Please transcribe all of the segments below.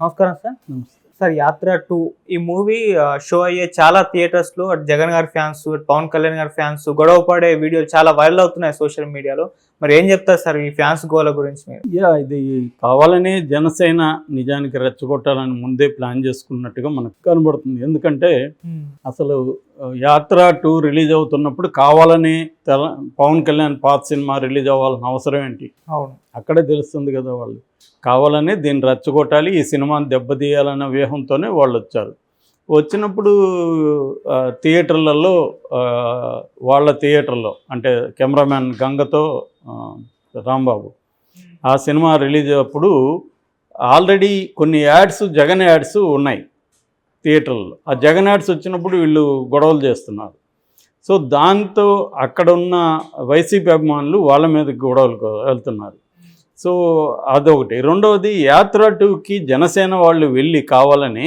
నమస్కారం సార్. నమస్తే. సార్ యాత్ర టూ ఈ మూవీ షో అయ్యే చాలా థియేటర్స్లో జగన్ గారి ఫ్యాన్స్ పవన్ కళ్యాణ్ గారి ఫ్యాన్స్ గొడవ పడే వీడియోలు చాలా వైరల్ అవుతున్నాయి సోషల్ మీడియాలో. మరి ఏం చెప్తారు సార్ ఈ ఫ్యాన్స్ గోల గురించి మీరు? యా ఇది కావాలని జనసేన నిజానికి రెచ్చగొట్టాలని ముందే ప్లాన్ చేసుకున్నట్టుగా మనకు కనబడుతుంది. ఎందుకంటే అసలు యాత్ర టూ రిలీజ్ అవుతున్నప్పుడు కావాలని తెల పవన్ కళ్యాణ్ పాత సినిమా రిలీజ్ అవ్వాల్సిన అవసరం ఏంటి? అవును. అక్కడే తెలుస్తుంది కదా వాళ్ళు. కావాలని దీన్ని రెచ్చగొట్టాలి ఈ సినిమాని దెబ్బతీయాలన్న వ్యూహంతోనే వాళ్ళు వచ్చారు వచ్చినప్పుడు థియేటర్లలో వాళ్ళ థియేటర్లో అంటే కెమెరామ్యాన్ గంగతో రాంబాబు ఆ సినిమా రిలీజ్ అప్పుడు ఆల్రెడీ కొన్ని యాడ్స్ జగన్ యాడ్స్ ఉన్నాయి థియేటర్లో ఆ జగన్ యాడ్స్ వచ్చినప్పుడు వీళ్ళు గొడవలు చేస్తున్నారు. సో దాంతో అక్కడ ఉన్న వైసీపీ అభిమానులు వాళ్ళ మీద గొడవలకు వెళ్తున్నారు. సో అదొకటి. రెండవది యాత్ర టూకి జనసేన వాళ్ళు వెళ్ళి కావాలని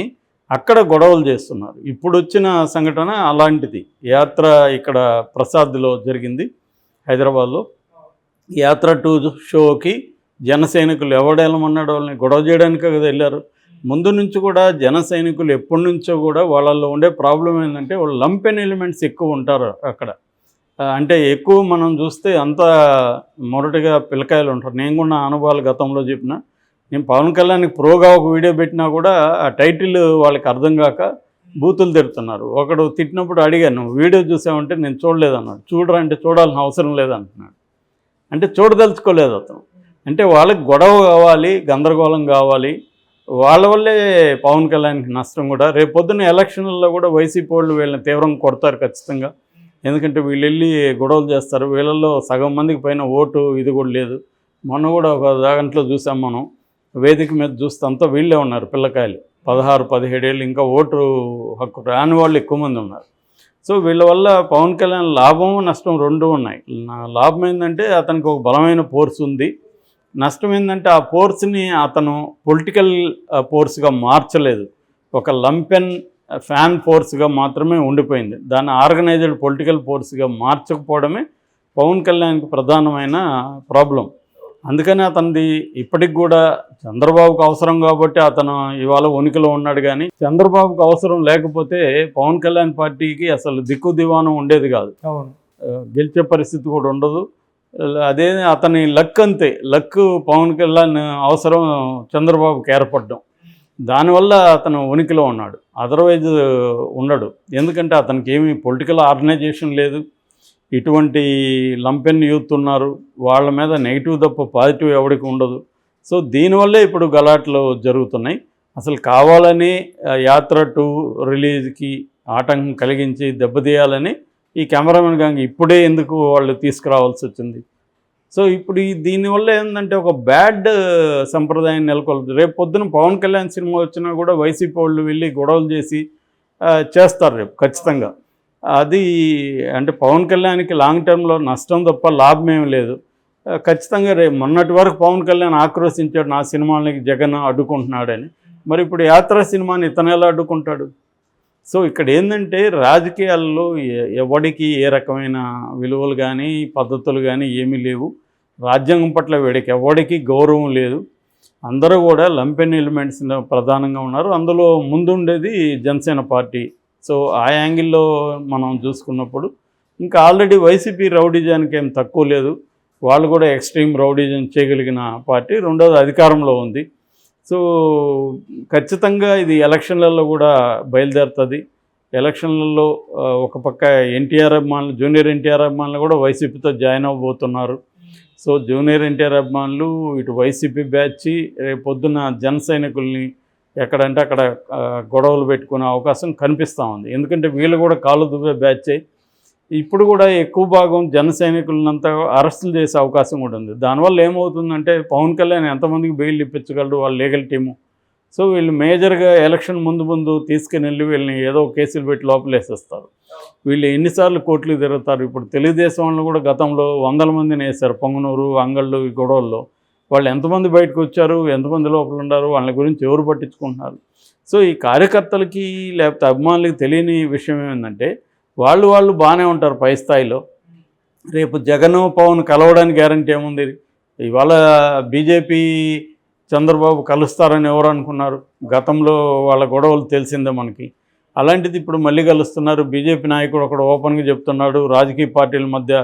అక్కడ గొడవలు చేస్తున్నారు. ఇప్పుడు వచ్చిన సంఘటన అలాంటిది. యాత్ర ఇక్కడ ప్రసాద్లో జరిగింది హైదరాబాద్లో. యాత్ర టూ షోకి జన సైనికులు ఎవడేళ్ళమన్నాడు వాళ్ళని గొడవ చేయడానికే కదా వెళ్ళారు. ముందు నుంచి కూడా జన సైనికులు ఎప్పటి నుంచో కూడా వాళ్ళల్లో ఉండే ప్రాబ్లం ఏంటంటే వాళ్ళు లంపెన్ ఎలిమెంట్స్ ఎక్కువ ఉంటారు అక్కడ. అంటే ఎక్కువ మనం చూస్తే అంత మొరటిగా పిల్లకాయలు ఉంటారు. నేను కూడా నా అనుభవాలు గతంలో చెప్పిన నేను పవన్ కళ్యాణ్కి ప్రోగా ఒక వీడియో పెట్టినా కూడా ఆ టైటిల్ వాళ్ళకి అర్థం కాక బూతులు తిడుతున్నారు. ఒకడు తిట్టినప్పుడు అడిగాను వీడియో చూసామంటే నేను చూడలేదన్నాడు. చూడరా అంటే చూడాల్సిన అవసరం లేదంటున్నాడు. అంటే చూడదలుచుకోలేదు అతను. అంటే వాళ్ళకి గొడవ కావాలి గందరగోళం కావాలి. వాళ్ళ వల్లే పవన్ కళ్యాణ్కి నష్టం కూడా. రేపు పొద్దున్న ఎలక్షన్లలో కూడా వైసీపీ వాళ్ళు వీళ్ళని తీవ్రంగా కొడతారు ఖచ్చితంగా. ఎందుకంటే వీళ్ళు వెళ్ళి గొడవలు చేస్తారు. వీళ్ళల్లో సగం మందికి పైన ఓటు ఇది కూడా లేదు. మొన్న కూడా ఒక దాంట్లో చూసాం మనం. వేదిక మీద చూస్తే అంతా వీళ్ళే ఉన్నారు పిల్లకాయలు. పదహారు పదిహేడేళ్ళు ఇంకా ఓటు హక్కు రాని వాళ్ళు ఎక్కువ మంది ఉన్నారు. సో వీళ్ళ వల్ల పవన్ కళ్యాణ్ లాభం నష్టం రెండు ఉన్నాయి. నా లాభం ఏంటంటే అతనికి ఒక బలమైన ఫోర్స్ ఉంది. నష్టం ఏంటంటే ఆ ఫోర్స్ని అతను పొలిటికల్ ఫోర్స్గా మార్చలేదు. ఒక లంపెన్ ఫ్యాన్ ఫోర్స్గా మాత్రమే ఉండిపోయింది. దాన్ని ఆర్గనైజ్డ్ పొలిటికల్ ఫోర్స్గా మార్చకపోవడమే పవన్ కళ్యాణ్కి ప్రధానమైన ప్రాబ్లం. అందుకని అతనిది ఇప్పటికి కూడా చంద్రబాబుకు అవసరం కాబట్టి అతను ఇవాళ ఉనికిలో ఉన్నాడు కానీ చంద్రబాబుకు అవసరం లేకపోతే పవన్ కళ్యాణ్ పార్టీకి అసలు దిక్కు దివానం ఉండేది కాదు. గెలిచే పరిస్థితి కూడా ఉండదు. అదే అతని లక్ అంతే. లక్ పవన్ కళ్యాణ్ అవసరం చంద్రబాబుకి ఏర్పడడం. దానివల్ల అతను ఉనికిలో ఉన్నాడు. అదర్వైజ్ ఉండడు. ఎందుకంటే అతనికి ఏమీ పొలిటికల్ ఆర్గనైజేషన్ లేదు. ఇటువంటి లంపెన్ యూత్ ఉన్నారు వాళ్ళ మీద నెగిటివ్ తప్ప పాజిటివ్ ఎవరికి ఉండదు. సో దీనివల్లే ఇప్పుడు గలాట్లు జరుగుతున్నాయి. అసలు కావాలని యాత్ర టూ రిలీజ్కి ఆటంకం కలిగించి దెబ్బతీయాలని ఈ కెమెరామెన్ గాంగ్ ఇప్పుడే ఎందుకు వాళ్ళు తీసుకురావాల్సి వచ్చింది. సో ఇప్పుడు ఈ దీనివల్ల ఏంటంటే ఒక బ్యాడ్ సంప్రదాయం నెలకొల్పదు రేపు పొద్దున పవన్ కళ్యాణ్ సినిమా వచ్చినా కూడా వైసీపీ వాళ్ళు వెళ్ళి గొడవలు చేసి చేస్తారు రేపు ఖచ్చితంగా. అది అంటే పవన్ కళ్యాణ్కి లాంగ్ టర్మ్లో నష్టం తప్ప లాభం ఏమి లేదు. ఖచ్చితంగా రే మొన్నటి వరకు పవన్ కళ్యాణ్ ఆక్రోశించాడు నా సినిమాలకి జగన్ అడ్డుకుంటున్నాడని. మరి ఇప్పుడు యాత్ర సినిమాని ఇతను ఎలా అడ్డుకుంటాడు? సో ఇక్కడ ఏంటంటే రాజకీయాల్లో ఎవడికి ఏ రకమైన విలువలు కానీ పద్ధతులు కానీ ఏమీ లేవు. రాజ్యాంగం పట్ల వీడికి ఎవడికి గౌరవం లేదు. అందరూ కూడా లంపెన్ ఎలిమెంట్స్ ప్రధానంగా ఉన్నారు. అందులో ముందుండేది జనసేన పార్టీ. సో ఆ యాంగిల్లో మనం చూసుకున్నప్పుడు ఇంకా ఆల్రెడీ వైసీపీ రౌడిజానికి ఏం తక్కువ లేదు. వాళ్ళు కూడా ఎక్స్ట్రీమ్ రౌడిజం చేయగలిగిన పార్టీ. రెండోది అధికారంలో ఉంది. సో ఖచ్చితంగా ఇది ఎలక్షన్లలో కూడా బయలుదేరుతుంది. ఎలక్షన్లలో ఒక పక్క ఎన్టీఆర్ అభిమానులు జూనియర్ ఎన్టీఆర్ అభిమానులు కూడా వైసీపీతో జాయిన్ అవ్వబోతున్నారు. సో జూనియర్ ఎన్టీఆర్ అభిమానులు ఇటు వైసీపీ బ్యాచ్ రేపు పొద్దున జన సైనికుల్ని ఎక్కడంటే అక్కడ గొడవలు పెట్టుకునే అవకాశం కనిపిస్తూ ఉంది. ఎందుకంటే వీళ్ళు కూడా కాలు దువ్వే బ్యాచ్ ఇప్పుడు కూడా ఎక్కువ భాగం జన సైనికులనంతా అరెస్టులు చేసే అవకాశం కూడా ఉంది. దానివల్ల ఏమవుతుందంటే పవన్ కళ్యాణ్ ఎంతమందికి బెయిల్ ఇప్పించగలడు వాళ్ళ లీగల్ టీము. సో వీళ్ళు మేజర్గా ఎలక్షన్ ముందు ముందు తీసుకుని వెళ్ళి వీళ్ళని ఏదో కేసులు పెట్టి లోపలేసేస్తారు. వీళ్ళు ఎన్నిసార్లు కోర్టులు తిరుగుతారు. ఇప్పుడు తెలుగుదేశం వాళ్ళు కూడా గతంలో వందల మందిని వేశారు. పొంగనూరు అంగళ్ళు ఈ గొడవల్లో. వాళ్ళు ఎంతమంది బయటకు వచ్చారు ఎంతమంది లోపల ఉన్నారు వాళ్ళ గురించి ఎవరు పట్టించుకుంటున్నారు? సో ఈ కార్యకర్తలకి లేకపోతే అభిమానులకి తెలియని విషయం ఏంటంటే వాళ్ళు వాళ్ళు బాగానే ఉంటారు పై స్థాయిలో. రేపు జగన్ పవన్ కలవడానికి గ్యారంటీ ఏముంది? ఇవాళ బీజేపీ చంద్రబాబు కలుస్తారని ఎవరు అనుకున్నారు? గతంలో వాళ్ళ గొడవలు తెలిసిందే మనకి. అలాంటిది ఇప్పుడు మళ్ళీ కలుస్తున్నారు. బీజేపీ నాయకుడు ఒకడు ఓపెన్గా చెప్తున్నాడు. రాజకీయ పార్టీల మధ్య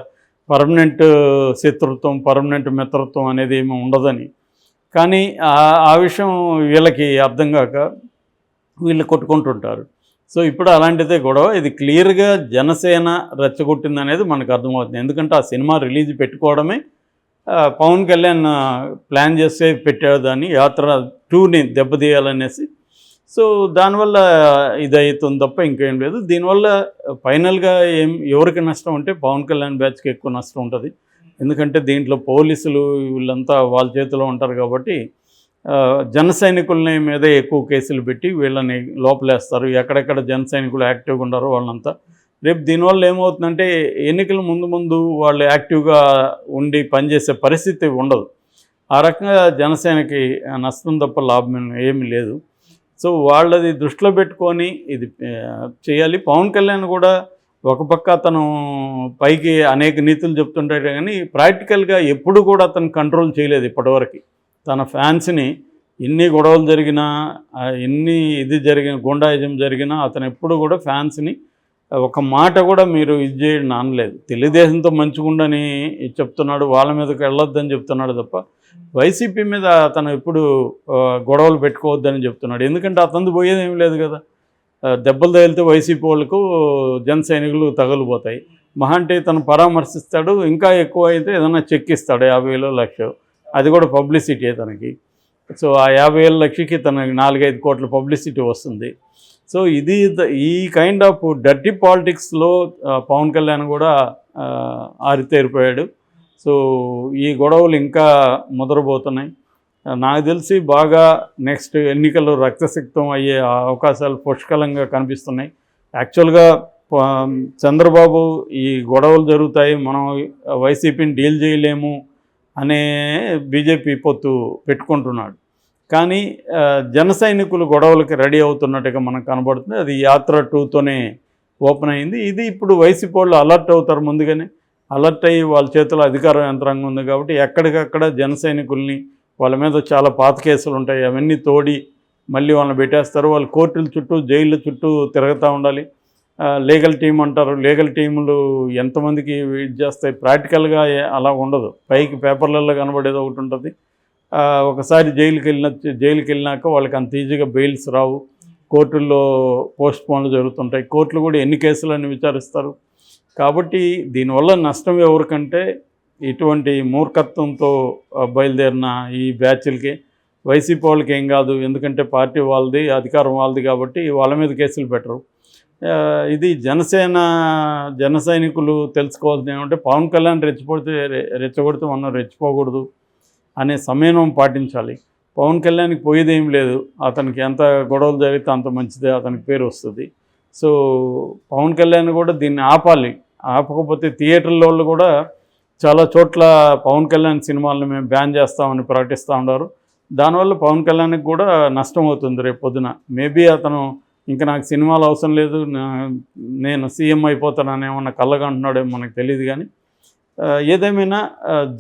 పర్మనెంట్ శత్రుత్వం పర్మనెంట్ మిత్రత్వం అనేది ఏమి ఉండదని. కానీ ఆ- విషయం వీళ్ళకి అర్థం కాక వీళ్ళు కొట్టుకుంటుంటారు. సో ఇప్పుడు అలాంటిదే గొడవ. ఇది క్లియర్గా జనసేన రెచ్చగొట్టింది అనేది మనకు అర్థమవుతుంది. ఎందుకంటే ఆ సినిమా రిలీజ్ పెట్టుకోవడమే పవన్ కళ్యాణ్ ప్లాన్ చేస్తే పెట్టాడు దాన్ని. యాత్ర టూని దెబ్బతీయాలనేసి సో దానివల్ల ఇది అవుతుంది తప్ప ఇంకేం లేదు. దీనివల్ల ఫైనల్గా ఏం ఎవరికి నష్టం అంటే పవన్ కళ్యాణ్ బ్యాచ్కి ఎక్కువ నష్టం ఉంటుంది. ఎందుకంటే దీంట్లో పోలీసులు వీళ్ళంతా వాళ్ళ చేతిలో ఉంటారు కాబట్టి జన సైనికులని మీదే ఎక్కువ కేసులు పెట్టి వీళ్ళని లోపలేస్తారు. ఎక్కడెక్కడ జన సైనికులు యాక్టివ్గా ఉన్నారో వాళ్ళంతా. రేపు దీనివల్ల ఏమవుతుందంటే ఎన్నికల ముందు ముందు వాళ్ళు యాక్టివ్గా ఉండి పనిచేసే పరిస్థితి ఉండదు. ఆ రకంగా జనసేనకి నష్టం తప్ప లాభం ఏమీ లేదు. సో వాళ్ళది దృష్టిలో పెట్టుకొని ఇది చేయాలి. పవన్ కళ్యాణ్ కూడా ఒక పక్క అతను పైకి అనేక నీతులు చెప్తుంటాడు కానీ ప్రాక్టికల్గా ఎప్పుడు కూడా అతను కంట్రోల్ చేయలేదు ఇప్పటివరకు. తన ఫ్యాన్స్ని ఎన్ని గొడవలు జరిగినా ఎన్ని ఇది జరిగిన గుండాయిజం జరిగినా అతను ఎప్పుడు కూడా ఫ్యాన్స్ని ఒక మాట కూడా మీరు ఇది చేయడం అనలేదు. తెలుగుదేశంతో మంచిగుండని చెప్తున్నాడు వాళ్ళ మీదకి వెళ్ళొద్దని చెప్తున్నాడు తప్ప వైసీపీ మీద అతను ఎప్పుడు గొడవలు పెట్టుకోవద్దని చెప్తున్నాడు. ఎందుకంటే అతను పోయేది ఏం లేదు కదా. దెబ్బలు తగిలితే వైసీపీ వాళ్ళకు జన సైనికులు తగలిపోతాయి. మహా అంటే తను పరామర్శిస్తాడు ఇంకా ఎక్కువ అయితే ఏదైనా చెక్ ఇస్తాడు యాభై వేలు లక్ష. అది కూడా పబ్లిసిటీ తనకి. సో ఆ యాభై వేల లక్షకి తనకి నాలుగైదు కోట్ల పబ్లిసిటీ వస్తుంది. సో ఇది ఈ కైండ్ ఆఫ్ డర్టీ పాలిటిక్స్లో పవన్ కళ్యాణ్ కూడా ఆరితేరిపోయాడు. సో ఈ గొడవలు ఇంకా ముదరబోతున్నాయి. నాకు తెలిసి బాగా నెక్స్ట్ ఎన్నికల్లో రక్తసిక్తం అయ్యే అవకాశాలు పుష్కలంగా కనిపిస్తున్నాయి. యాక్చువల్గా చంద్రబాబు ఈ గొడవలు జరుగుతాయి మనం వైసీపీని డీల్ చేయలేము అనే బీజేపీ పొత్తు పెట్టుకుంటున్నాడు. కానీ జన సైనికులు గొడవలకి రెడీ అవుతున్నట్టుగా మనకు కనబడుతుంది. అది యాత్ర టూతోనే ఓపెన్ అయింది. ఇది ఇప్పుడు వైసీపీ వాళ్ళు అలర్ట్ అవుతారు ముందుగానే. అలర్ట్ అయ్యి వాళ్ళ చేతిలో అధికార యంత్రాంగం ఉంది కాబట్టి ఎక్కడికక్కడ జన సైనికుల్ని వాళ్ళ మీద చాలా పాత కేసులు ఉంటాయి. అవన్నీ తోడి మళ్ళీ వాళ్ళని పెట్టేస్తారు. వాళ్ళు కోర్టుల చుట్టూ జైళ్ళ చుట్టూ తిరుగుతూ ఉండాలి. లీగల్ టీం అంటారు. లీగల్ టీములు ఎంతమందికి ఇది చేస్తాయి? ప్రాక్టికల్గా అలా ఉండదు. పైకి పేపర్లలో కనబడేది ఒకటి ఉంటుంది. ఒకసారి జైలుకి వెళ్ళిన జైలుకి వెళ్ళినాక వాళ్ళకి అంత ఈజీగా బెయిల్స్ రావు. కోర్టుల్లో పోస్ట్ పోన్లు జరుగుతుంటాయి. కోర్టులు కూడా ఎన్ని కేసులని విచారిస్తారు? కాబట్టి దీనివల్ల నష్టం ఎవరికంటే ఇటువంటి మూర్ఖత్వంతో బయలుదేరిన ఈ బ్యాచ్లకి వైసీపీ వాళ్ళకి ఏం కాదు. ఎందుకంటే పార్టీ వాళ్ళది అధికారం వాళ్ళది కాబట్టి వాళ్ళ మీద కేసులు పెట్టరు. ఇది జనసేన జన సైనికులు తెలుసుకోవాల్సింది ఏమంటే పవన్ కళ్యాణ్ రెచ్చిపోతే రెచ్చగొడితే మనం రెచ్చిపోకూడదు అనే సమయం పాటించాలి. పవన్ కళ్యాణ్కి పోయేది ఏం లేదు. అతనికి ఎంత గొడవలు జరిగితే అంత మంచిదే అతనికి పేరు వస్తుంది. సో పవన్ కళ్యాణ్ కూడా దీన్ని ఆపాలి. ఆపకపోతే థియేటర్ల వాళ్ళు కూడా చాలా చోట్ల పవన్ కళ్యాణ్ సినిమాలను మేము బ్యాన్ చేస్తామని ప్రకటిస్తూ ఉన్నారు. దానివల్ల పవన్ కళ్యాణ్కి కూడా నష్టం అవుతుంది రేపు పొద్దున. మేబీ అతను ఇంకా నాకు సినిమాలు అవసరం లేదు నేను సీఎం అయిపోతానని ఏమన్నా కళ్ళగంటున్నాడేమో మనకు తెలియదు కానీ ఏదేమైనా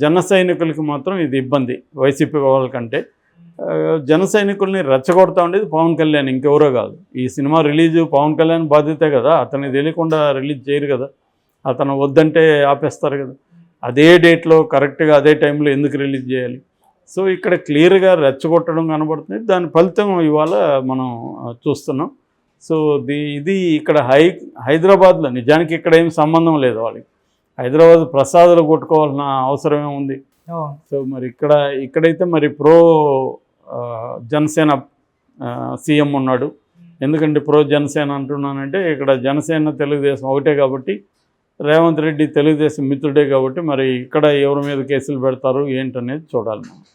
జన సైనికులకి మాత్రం ఇది ఇబ్బంది వైసీపీ వాళ్ళకంటే. జన సైనికుల్ని రెచ్చగొడతా ఉండేది పవన్ కళ్యాణ్ ఇంకెవరో కాదు. ఈ సినిమా రిలీజ్ పవన్ కళ్యాణ్ బాధ్యతే కదా అతనికి తెలియకుండా రిలీజ్ చేయరు కదా. అతను వద్దంటే ఆపేస్తారు కదా. అదే డేట్లో కరెక్ట్గా అదే టైంలో ఎందుకు రిలీజ్ చేయాలి? సో ఇక్కడ క్లియర్గా రెచ్చగొట్టడం కనబడుతుంది. దాని ఫలితం ఇవాళ మనం చూస్తున్నాం. సో ది ఇది ఇక్కడ హై హైదరాబాద్లో నిజానికి ఇక్కడ ఏం సంబంధం లేదు వాళ్ళకి. హైదరాబాద్ ప్రసాదాలు కొట్టుకోవాల్సిన అవసరం ఏముంది సో మరి ఇక్కడ ఇక్కడైతే మరి ప్రో జనసేన సీఎం ఉన్నాడు. ఎందుకంటే ప్రో జనసేన అంటున్నానంటే ఇక్కడ జనసేన తెలుగుదేశం ఒకటే కాబట్టి రేవంత్ రెడ్డి తెలుగుదేశం మిత్రుడే కాబట్టి మరి ఇక్కడ ఎవరి మీద కేసులు పెడతారు ఏంటనేది చూడాలి మనం.